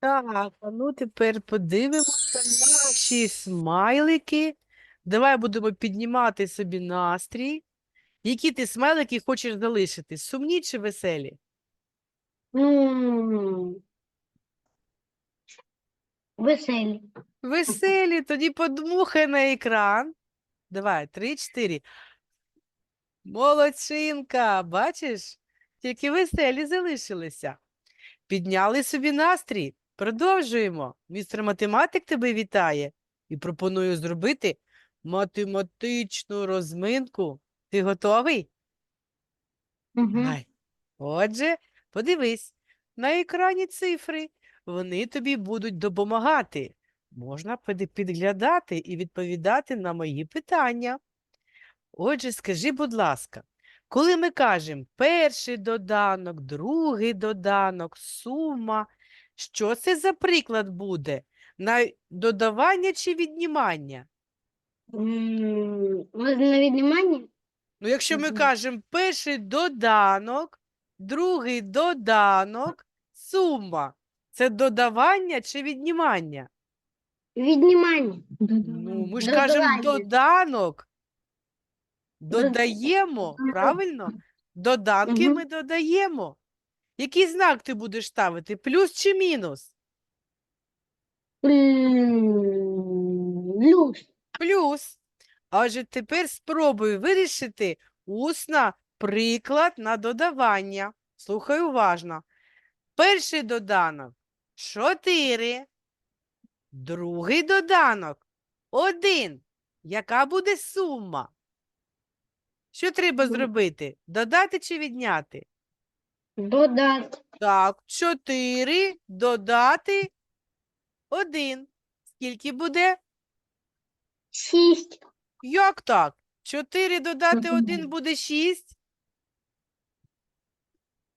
Так, а ну тепер подивимося наші смайлики. Давай будемо піднімати собі настрій. Які ти смайлики хочеш залишити? Сумні чи веселі? М, Веселі. Веселі, тоді подмухай на екран. Давай, три, чотири. Молодчинка, бачиш? Тільки веселі залишилися. Підняли собі настрій. Продовжуємо. Містер математик тебе вітає і пропоную зробити математичну розминку. Ти готовий? Мгм. Давай. Отже, подивись, на екрані цифри. Вони тобі будуть допомагати. Можна підглядати і відповідати на мої питання. Отже, скажи, будь ласка, коли ми кажемо перший доданок, другий доданок, сума, що це за приклад буде? На додавання чи віднімання? На віднімання? Ну, якщо ми кажемо перший доданок, другий доданок, сума, це додавання чи віднімання? Віднімання. Ну, ми ж кажемо доданок. Додаємо, правильно? Доданки ми додаємо. Який знак ти будеш ставити? Плюс чи мінус? Плюс. Плюс. Отже, тепер спробуй вирішити усно приклад на додавання. Слухай уважно. Перший доданок 4. Другий доданок 1. Яка буде сума? Що треба зробити? Додати чи відняти? Додати. Так, 4 додати 1. Скільки буде? Шість. Як так? 4 додати 1 буде 6.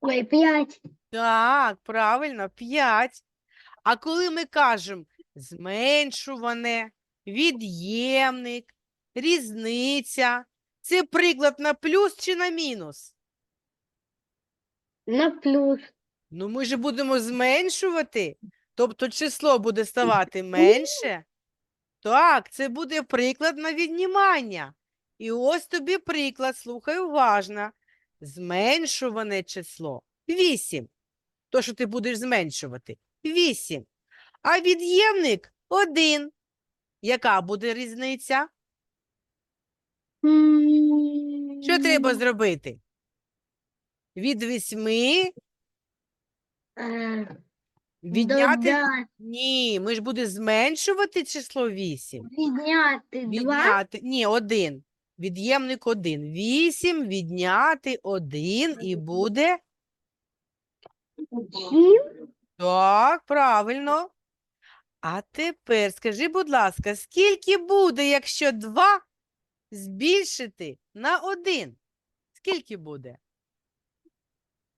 Ой, п'ять. Так, правильно, 5. А коли ми кажемо зменшуване, від'ємник, різниця, це приклад на плюс чи на мінус? На плюс. Ну, ми ж будемо зменшувати, тобто число буде ставати менше. Так, це буде приклад на віднімання. І ось тобі приклад, слухай уважно. Зменшуване число 8. То, що ти будеш зменшувати 8. А від'ємник 1. Яка буде різниця? Що треба зробити? Від 8 Е, відняти. Додати. Ні, ми ж буде зменшувати число 8. Відняти два. Відняти. Ні, 1. Від'ємник 1. 8 відняти 1 і буде. Сім. Так, правильно. А тепер скажи, будь ласка, скільки буде, якщо 2 збільшити на 1? Скільки буде?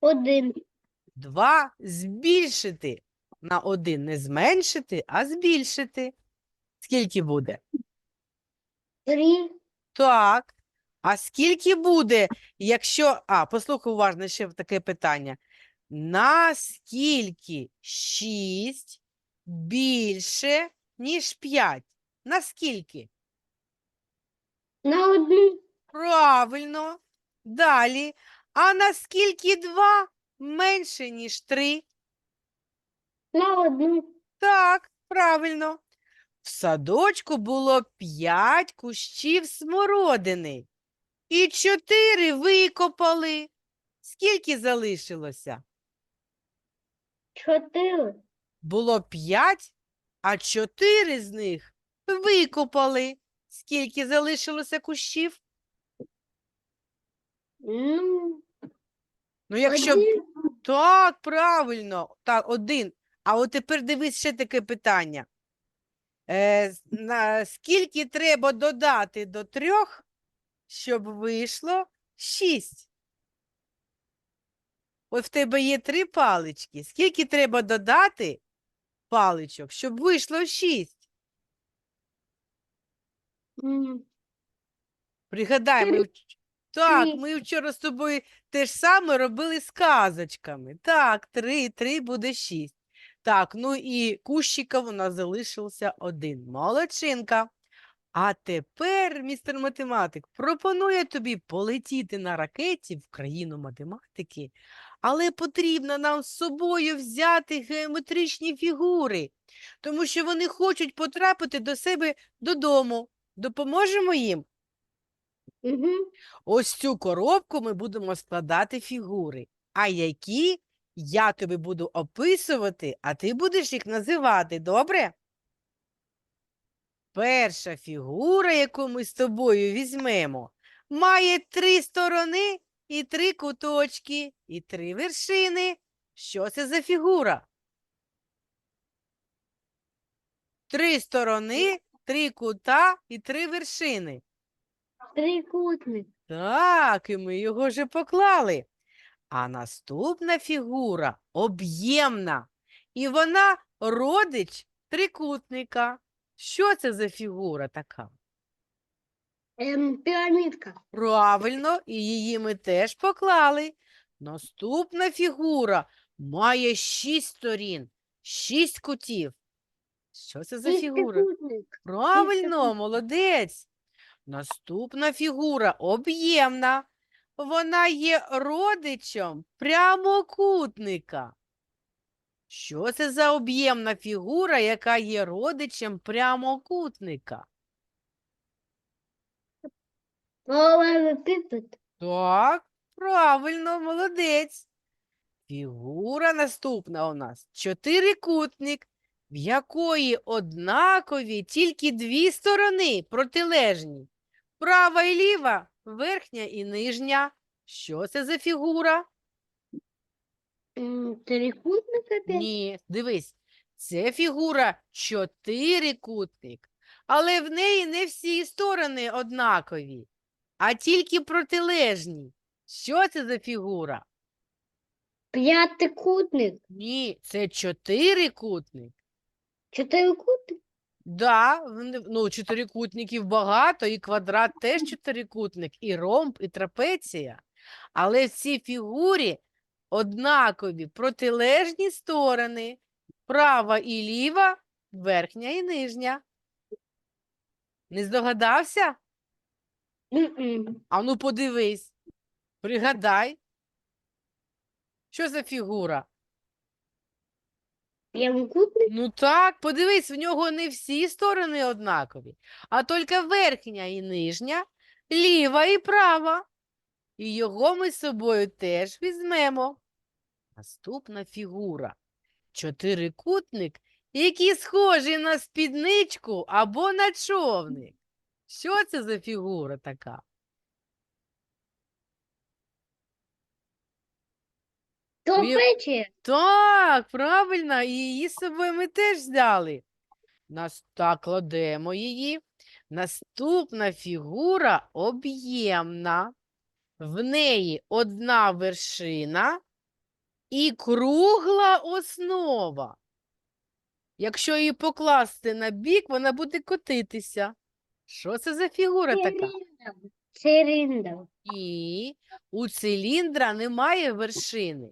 Один. 2 збільшити на 1. Не зменшити, а збільшити. Скільки буде? Три. Так. А скільки буде, якщо. А, послухай уважно ще таке питання. Наскільки 6 більше, ніж 5? Наскільки? На одну. Правильно. Далі. А наскільки 2 менше, ніж 3? На одну. Так, правильно. В садочку було 5 кущів смородини. І 4 викопали. Скільки залишилося? Чотири. Було 5, а 4 з них викопали. Скільки залишилося кущів? Ну, Ну, якщо один. так, правильно, так, один. А от тепер дивись ще таке питання. Е, на, скільки треба додати до трьох, щоб вийшло шість? От в тебе є три палички. Скільки треба додати паличок, щоб вийшло шість? Пригадай, ми, так, ми вчора з тобою те ж саме робили з казочками. Так, три, три буде шість. Так, ну і кущиків у нас залишився один. Молодчинка. А тепер, містер математик, пропонує тобі полетіти на ракеті в країну математики, але потрібно нам з собою взяти геометричні фігури, тому що вони хочуть потрапити до себе додому. Допоможемо їм? Угу. Ось цю коробку ми будемо складати фігури. А які я тобі буду описувати, а ти будеш їх називати, добре? Перша фігура, яку ми з тобою візьмемо, має три сторони і три куточки, і три вершини. Що це за фігура? Три сторони, три кута і три вершини. Трикутник. Так, і ми його вже поклали. А наступна фігура об'ємна, і вона родич трикутника. Що це за фігура така? Ем, пірамідка. Правильно, і її ми теж поклали. Наступна фігура має шість сторін, шість кутів. Що це за фігура? Правильно, молодець. Наступна фігура об'ємна. Вона є родичем прямокутника. Що це за об'ємна фігура, яка є родичем прямокутника? Паралелепіпед. Так, правильно, молодець. Фігура наступна у нас чотирикутник, в якої однакові тільки дві сторони протилежні. Права і ліва, верхня і нижня. Що це за фігура? Трикутник опять. Ні, дивись, це фігура чотирикутник, але в неї не всі сторони однакові, а тільки протилежні. Що це за фігура? П'ятикутник. Ні, це чотирикутник. Чотирикутник. Да, ну, чотирикутників багато, і квадрат теж чотирикутник, і ромб, і трапеція. Але в цій фігурі однакові протилежні сторони, права і ліва, верхня і нижня. Не здогадався? А ну подивись, пригадай. Що за фігура? Прямокутник. Ну так, подивись, в нього не всі сторони однакові, а тільки верхня і нижня, ліва і права. І його ми з собою теж візьмемо. Наступна фігура. Чотирикутник, який схожий на спідничку або на човник. Що це за фігура така? Трапеція. Так, правильно, і її з собою ми теж взяли. Нас так кладемо її. Наступна фігура об'ємна. В неї одна вершина і кругла основа. Якщо її покласти на бік, вона буде котитися. Що це за фігура така? Циліндр. Циліндр. І у циліндра немає вершини.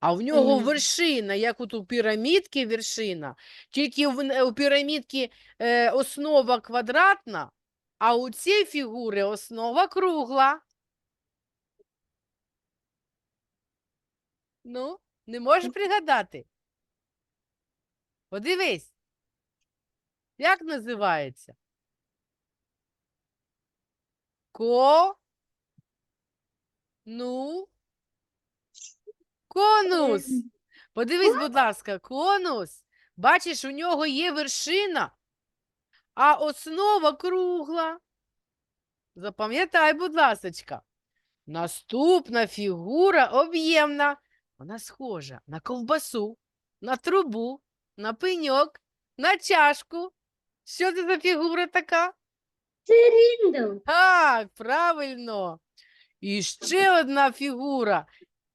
А в нього Мгм. вершина, як от у пірамідки вершина, тільки в, у пірамідки е, основа квадратна, а у цієї фігури основа кругла. Ну, не можеш пригадати? Подивись. Як називається? Ко. Ну. Конус. Подивись, будь ласка, конус. Бачиш, у нього є вершина, а основа кругла. Запам'ятай, будь ласочка. Наступна фігура об'ємна. Вона схожа на ковбасу, на трубу, на пеньок, на чашку. Що це за фігура така? Циліндр. Так, правильно. І ще одна фігура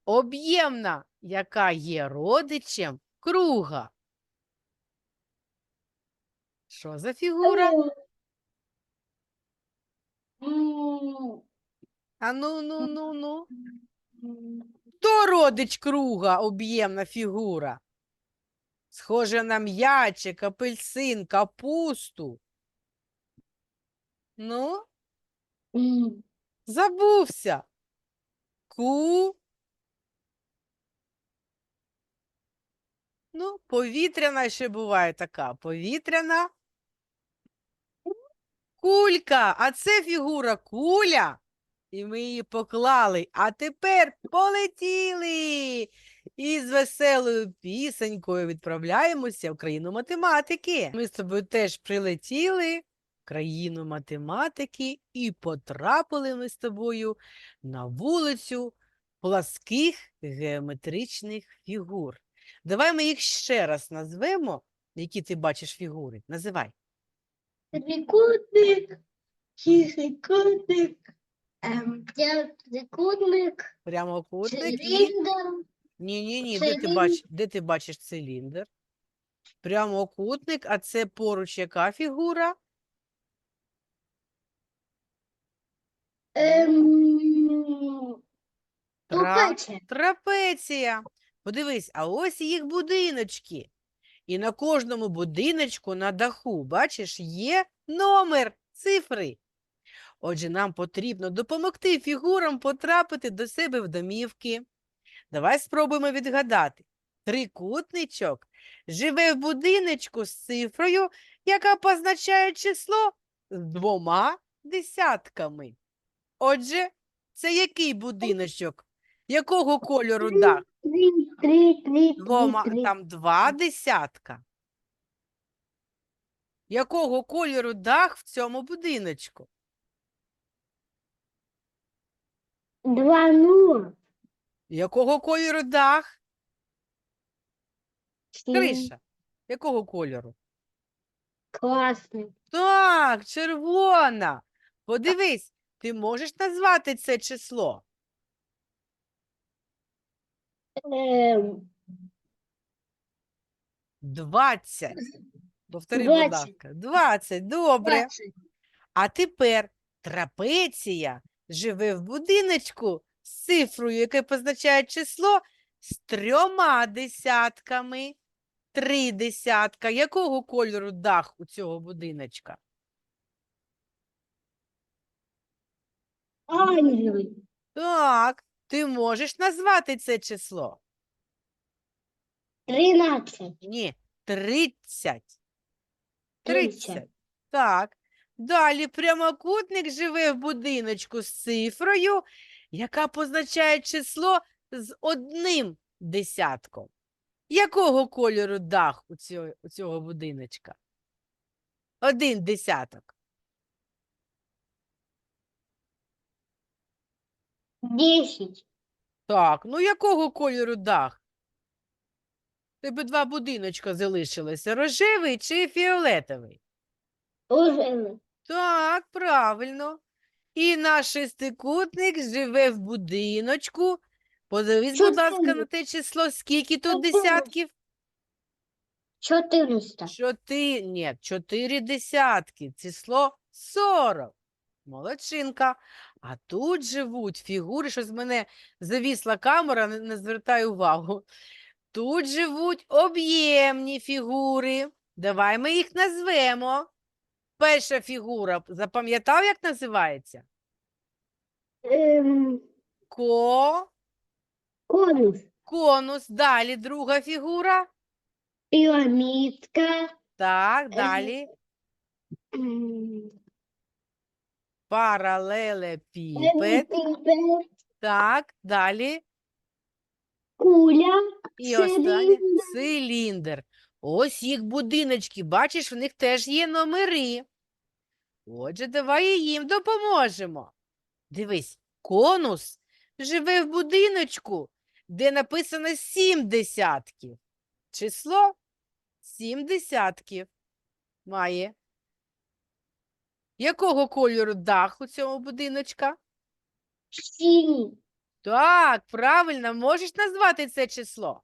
об'ємна, яка є родичем круга. Що за фігура? А ну, ну, ну, ну. Хто родич круга, об'ємна фігура? Схоже на м'ячик, апельсин, капусту. Ну, забувся. Ку. Ну, повітряна ще буває така. Повітряна. Кулька. А це фігура куля. І ми її поклали. А тепер полетіли. І з веселою пісенькою відправляємося в країну математики. Ми з тобою теж прилетіли в країну математики і потрапили ми з тобою на вулицю пласких геометричних фігур. Давай ми їх ще раз назвемо, які ти бачиш фігури. Називай. Трикутник, трикутник, ем, трикутник, Прямокутник і циліндр, Ні, ні, ні, де ти бачиш, де ти бачиш циліндр? Прямокутник, а це поруч яка фігура? ем, Тра... трапеція. Подивись, а ось їх будиночки. І на кожному будиночку на даху, бачиш, є номер, цифри. Отже, нам потрібно допомогти фігурам потрапити до себе в домівки. Давай спробуємо відгадати. Трикутничок живе в будиночку з цифрою, яка позначає число з двома десятками. Отже, це який будиночок? Якого кольору дах? Три, три, три, Двома, три, там два десятка. Якого кольору дах в цьому будиночку? Два нуль. Якого кольору дах? Криша. Якого кольору? Класний. Так, червона. Подивись, ти можеш назвати це число? Ем, 20. Повтори, будь 20. ласка. 20. Добре. двадцять. А тепер трапеція живе в будиночку з цифрою, яке позначає число з трьома десятками. Три десятка. Якого кольору дах у цього будиночка? Ангели. Так, ти можеш назвати це число? Тринадцять. Ні, 30. Тридцять. 30. Так. Далі прямокутник живе в будиночку з цифрою, яка позначає число з одним десятком. Якого кольору дах у цього, у цього будиночка? Один десяток. Десять. Так, ну якого кольору дах? Тебе два будиночка залишилося. Рожевий чи фіолетовий? Рожевий. Так, правильно. І наш шестикутник живе в будиночку. Подивись, будь ласка, на те число. Скільки тут десятків? Чотириста. Чотири, ні, чотири десятки. Число 40. Молодчинка. А тут живуть фігури, що з мене завісла камера, не, не звертай увагу. Тут живуть об'ємні фігури. Давай ми їх назвемо. Перша фігура, запам'ятав, як називається? Ем, Ко, конус. конус. Далі друга фігура. Пірамідка. Так, Е, далі. ем, Паралелепіпед. Так, далі. Куля. І останнє циліндр. Ось їх будиночки. Бачиш, в них теж є номери. Отже, давай їм допоможемо. Дивись, конус живе в будиночку, де написано сім десятків. Число сім десятків має. Якого кольору дах у цього будиночка? Синій. Так, правильно, можеш назвати це число?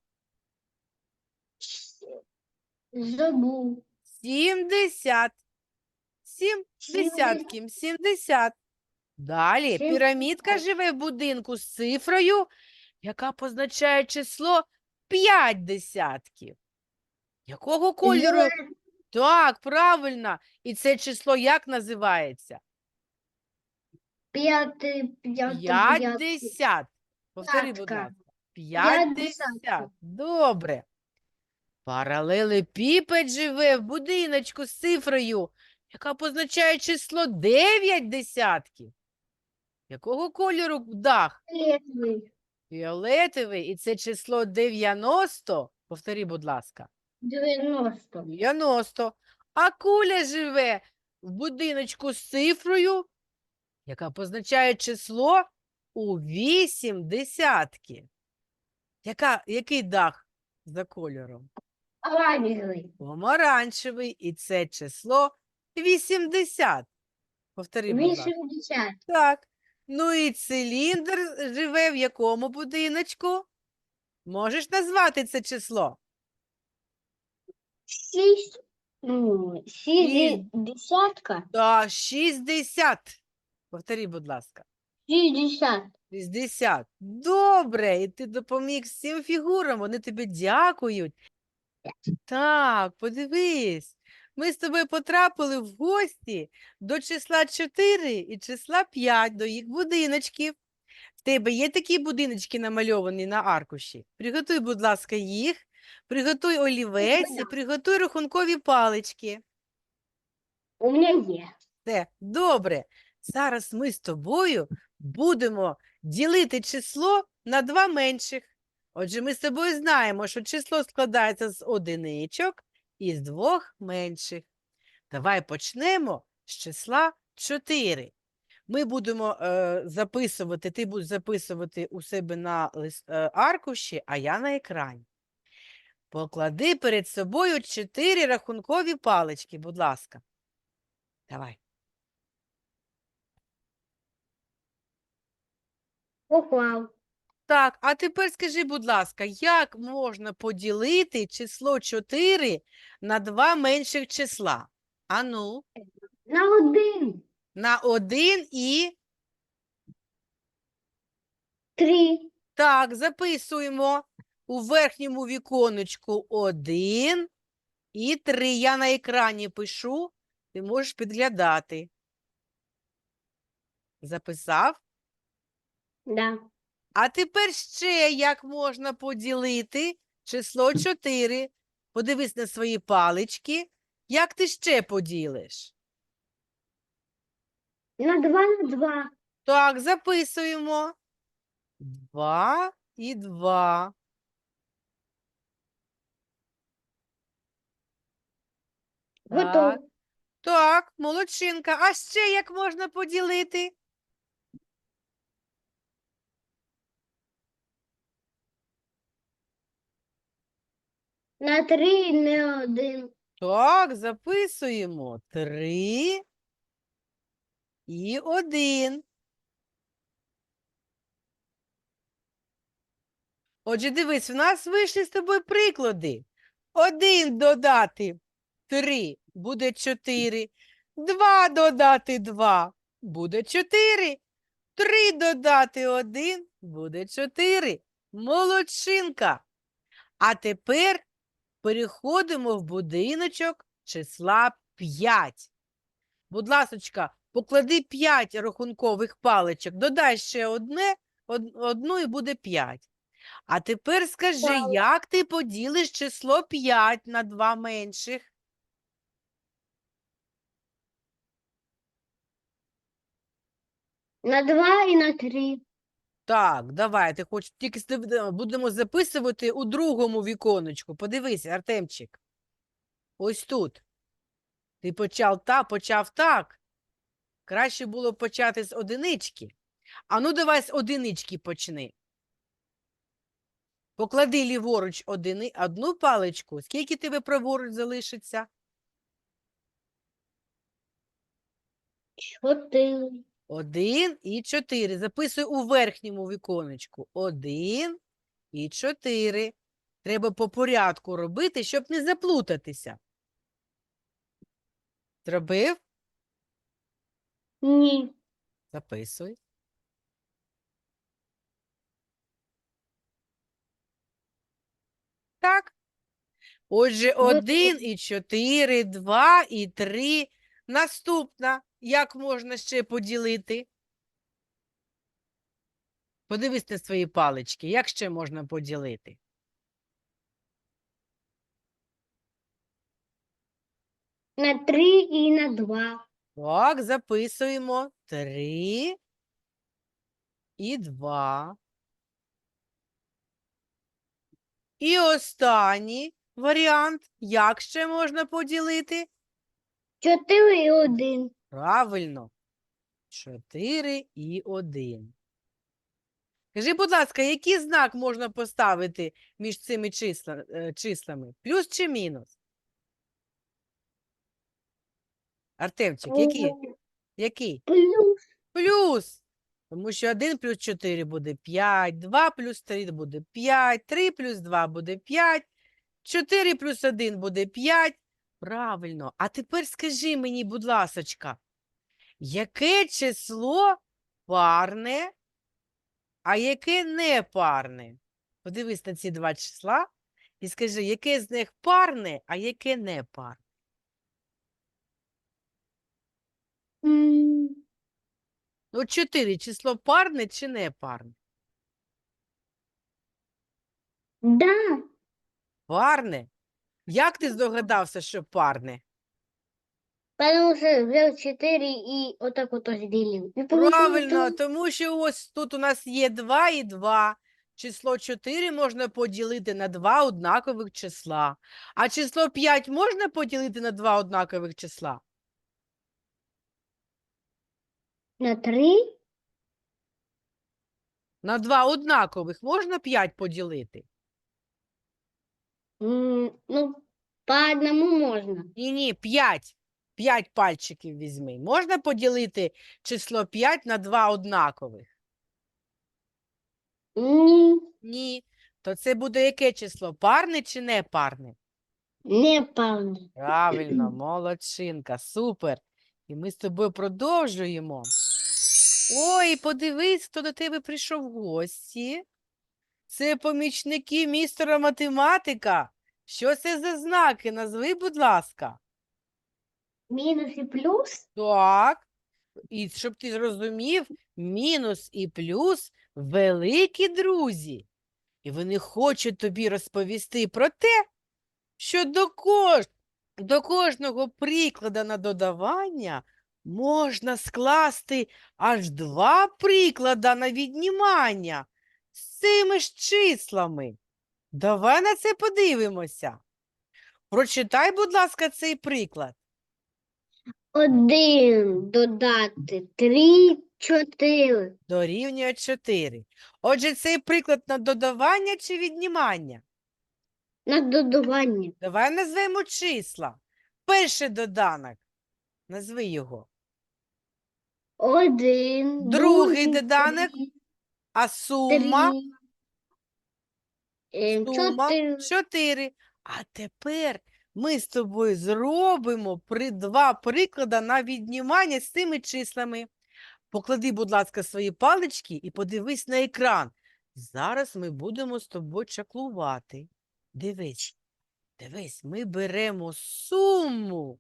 Забув. Сімдесят. Сім Сімдесят. десятків, сімдесят. Далі, пірамідка живе в будинку з цифрою, яка позначає число 5 десятків. Якого кольору? Так, правильно. І це число як називається? П'ятий, п'ятий. 50. Повтори, будь П'ятка. ласка. П'ятдесят. 50. Добре. Паралелепіпед живе в будиночку з цифрою, яка позначає число 9 десятків. Якого кольору дах? Фіолетовий. Фіолетовий. І це число 90. Повтори, будь ласка. Дев'яносто. 90. А куля живе в будиночку з цифрою, яка позначає число у 8 десятків. Яка, який дах за кольором? Оранжевий. Помаранчевий. І це число 80. Повтори, будь ласка. Так. Ну і циліндр живе в якому будиночку? Можеш назвати це число? Шість. Ну, шістдесятка. Та 60. Повтори, будь ласка. Шістдесят. 60. Добре, і ти допоміг всім фігурам, вони тобі дякують. Так, подивись. Ми з тобою потрапили в гості до числа 4 і числа 5, до їх будиночків. В тебе є такі будиночки намальовані на аркуші? Приготуй, будь ласка, їх, приготуй олівець і приготуй рахункові палички. У мене є. Все, добре. Зараз ми з тобою будемо ділити число на два менших. Отже, ми з тобою знаємо, що число складається з одиничок і з двох менших. Давай почнемо з числа 4. Ми будемо е, записувати, ти будеш записувати у себе на лист, е, аркуші, а я на екрані. Поклади перед собою 4 рахункові палички, будь ласка. Давай. Поклав. Так, а тепер скажи, будь ласка, як можна поділити число 4 на два менших числа? Ану, На один. на 1 і Три. так, записуємо у верхньому віконечку 1 і 3. Я на екрані пишу, ти можеш підглядати. Записав? Да. А тепер ще як можна поділити число 4. Подивись на свої палички. Як ти ще поділиш? На два на два. Так, записуємо. 2 і 2. Готово. так, молодчинка. А ще як можна поділити? На три не один. Так, записуємо. 3 і 1. Отже, дивись, в нас вийшли з тобою приклади. 1 додати 3 буде 4. 2 додати 2 буде 4. 3 додати 1 буде 4. Молодчинка. А тепер переходимо в будиночок числа 5. Будь ласочка, поклади 5 рахункових паличок, додай ще одне, од- одну і буде 5. А тепер скажи, як ти поділиш число 5 на два менших? На два і на три. Так, давай, ти хочеш тільки е, будемо записувати у другому віконечку. Подивись, Артемчик. Ось тут. Ти почав та, почав так. Краще було почати з одинички. А ну давай з одинички почни. Поклади ліворуч одини, одну паличку. Скільки тебе праворуч залишиться? Чотири. Один і чотири. Записуй у верхньому віконечку. Один і чотири. Треба по порядку робити, щоб не заплутатися. Зробив? Ні. Записуй. Так? Отже, 1 і 4, 2 і 3. Наступна. Як можна ще поділити? Подивись на свої палички. Як ще можна поділити? На три і на два. Так, записуємо 3 і 2. І останній варіант. Як ще можна поділити? Чотири і один. Правильно. 4 і 1. Скажи, будь ласка, який знак можна поставити між цими числа, е, числами? Плюс чи мінус? Артемчик, який? Який? Плюс. Плюс. Тому що 1 плюс 4 буде 5, 2 плюс 3 буде 5, 3 плюс 2 буде 5, 4 плюс 1 буде 5. Правильно. А тепер скажи мені, будь ласочка, яке число парне, а яке не парне? Подивись на ці два числа і скажи, яке з них парне, а яке не парне. М, Ну, 4 число парне чи не парне? Да. Парне? Як ти здогадався, що парне? Потому що взяв чотири і отак от розділив. І получилось Правильно, тому що ось тут у нас є 2 і 2. Число 4 можна поділити на два однакових числа. А число 5 можна поділити на два однакових числа? На три. На два однакових можна 5 поділити? Ну, по одному можна. Ні, ні, 5. 5 пальчиків візьми. Можна поділити число 5 на два однакових? Ні, Ні. То це буде яке число? Парне чи не парне? не певно. Правильно, молодчинка, супер. І ми з тобою продовжуємо. Ой, подивись, хто до тебе прийшов в гості. Це помічники містера математика. Що це за знаки? Назви, будь ласка. Мінус і плюс. Так. І щоб ти зрозумів, мінус і плюс великі друзі. І вони хочуть тобі розповісти про те, що до, кож... до кожного прикладу на додавання можна скласти аж два приклади на віднімання з цими ж числами. Давай на це подивимося. Прочитай, будь ласка, цей приклад. Один додати три, чотири. Дорівнює 4. Отже, цей приклад на додавання чи віднімання? На додавання. Давай назвемо числа. Перший доданок. Назви його. Один. Другий доданок, А сума, три, сума чотири. 4. А тепер ми з тобою зробимо при два приклади на віднімання з цими числами. Поклади, будь ласка, свої палички і подивись на екран. Зараз ми будемо з тобою чаклувати. Дивись, дивись, ми беремо суму.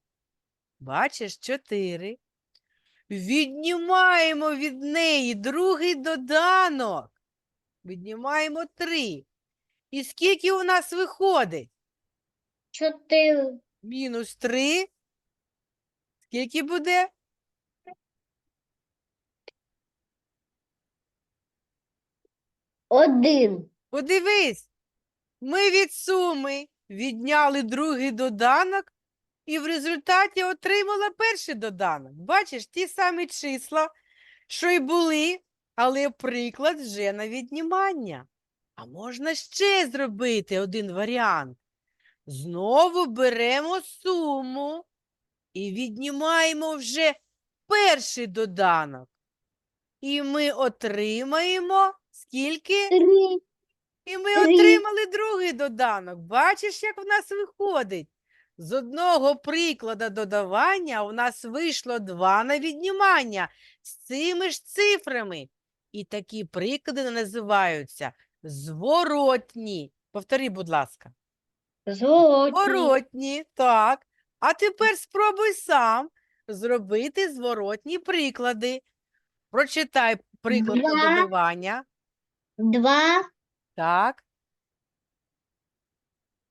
Бачиш, 4. Віднімаємо від неї другий доданок. Віднімаємо 3. І скільки у нас виходить? Чотири. Мінус 3. Скільки буде? Один. Подивись, ми від суми відняли другий доданок і в результаті отримали перший доданок. Бачиш, ті самі числа, що й були, але приклад вже на віднімання. А можна ще зробити один варіант. Знову беремо суму і віднімаємо вже перший доданок. І ми отримаємо скільки? Три. І ми Три. отримали другий доданок. Бачиш, як в нас виходить? З одного прикладу додавання у нас вийшло два на віднімання з цими ж цифрами. І такі приклади називаються зворотні. Повтори, будь ласка. Зворотній. Зворотні, так. А тепер спробуй сам зробити зворотні приклади. Прочитай приклад Два. додавання. Два Так.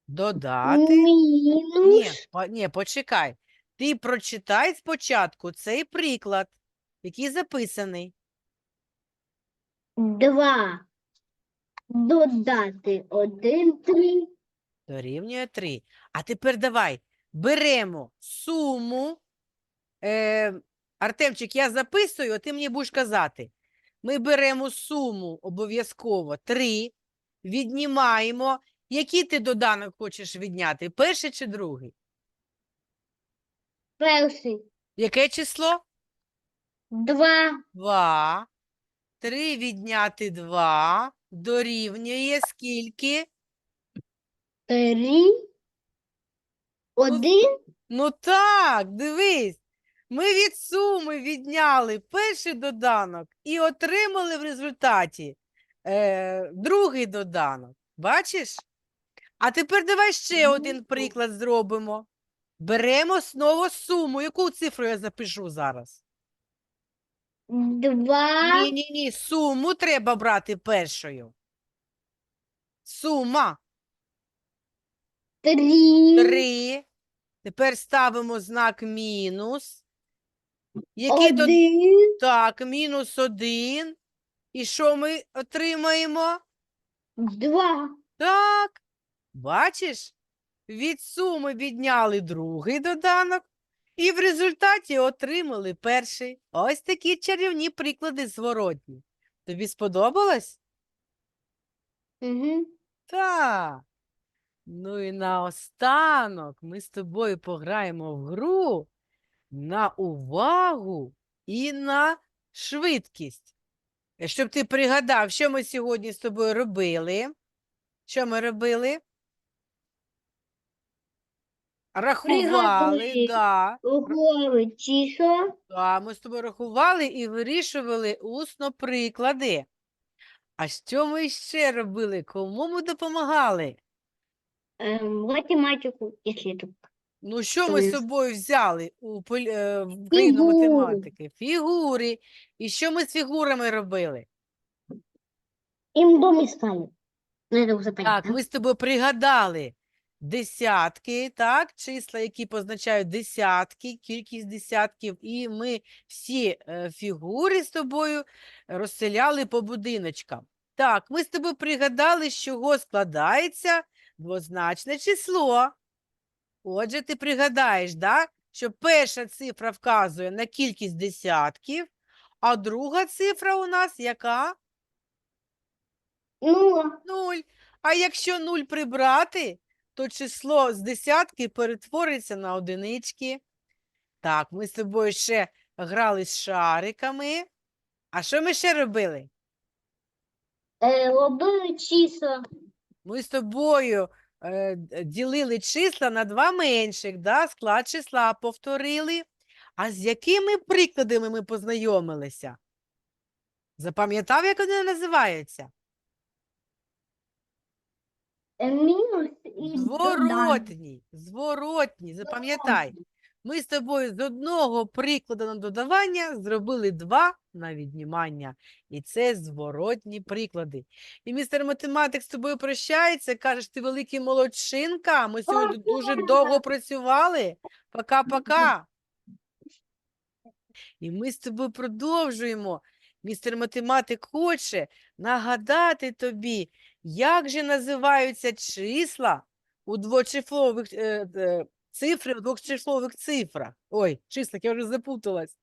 Додати. Ні, мінус по- ні, почекай. Ти прочитай спочатку цей приклад, який записаний. два. Додати один, три. Дорівнює 3. А тепер давай беремо суму. Е, Артемчик, я записую, а ти мені будеш казати. Ми беремо суму обов'язково 3, віднімаємо. Який ти доданок хочеш відняти? Перший чи другий? Перший. Яке число? Два. 2. 3 відняти 2 дорівнює скільки? Три. Один. Ну так, дивись. Ми від суми відняли перший доданок і отримали в результаті е, другий доданок. Бачиш? А тепер давай ще один приклад зробимо. Беремо знову суму. Яку цифру я запишу зараз? Два. Ні, ні, ні. Суму треба брати першою. Сума. Три. Три. Тепер ставимо знак мінус. Який до... Один. Так, мінус один. І що ми отримаємо? Два. Так. Бачиш? Від суми відняли другий доданок, і в результаті отримали перший. Ось такі чарівні приклади зворотні. Тобі сподобалось? Угу. Так. Ну і наостанок ми з тобою пограємо в гру на увагу і на швидкість. Щоб ти пригадав, що ми сьогодні з тобою робили. Що ми робили? Рахували, да, Углові числа. да, ми з тобою рахували і вирішували усно приклади. А що ми ще робили? Кому ми допомагали? Ем, математику, якщо тут. Ну, що ми з есть- собою взяли у е, в країну Фігури. математики? Фігури. І що ми з фігурами робили? Им дом искали. Ну, это уже Так, понятно. ми з тобою пригадали десятки, так, числа, які позначають десятки, кількість десятків, і ми всі е, фігури з тобою розселяли по будиночкам. Так, ми з тобою пригадали, з чого складається двозначне число. Отже, ти пригадаєш, да, що перша цифра вказує на кількість десятків, а друга цифра у нас яка? Ну, Нуль. А якщо нуль прибрати, то число з десятки перетвориться на одинички. Так, ми з тобою ще грали з шариками. А що ми ще робили? э, робили числа. Ми з тобою е, ділили числа на два менших, да? склад числа повторили. А з якими прикладами ми познайомилися? Запам'ятав, як вони називаються? Мінус і доданок. Зворотні, зворотні, запам'ятай. Ми з тобою з одного прикладу на додавання зробили два на віднімання. І це зворотні приклади. І містер математик з тобою прощається, каже, що ти великий молодчинка. Ми сьогодні дуже довго працювали. Пока-пока. І ми з тобою продовжуємо. Містер математик хоче нагадати тобі, як же називаються числа у двочифлових е, е, цифри у двочислових цифрах. Ой, числа, я вже запуталась.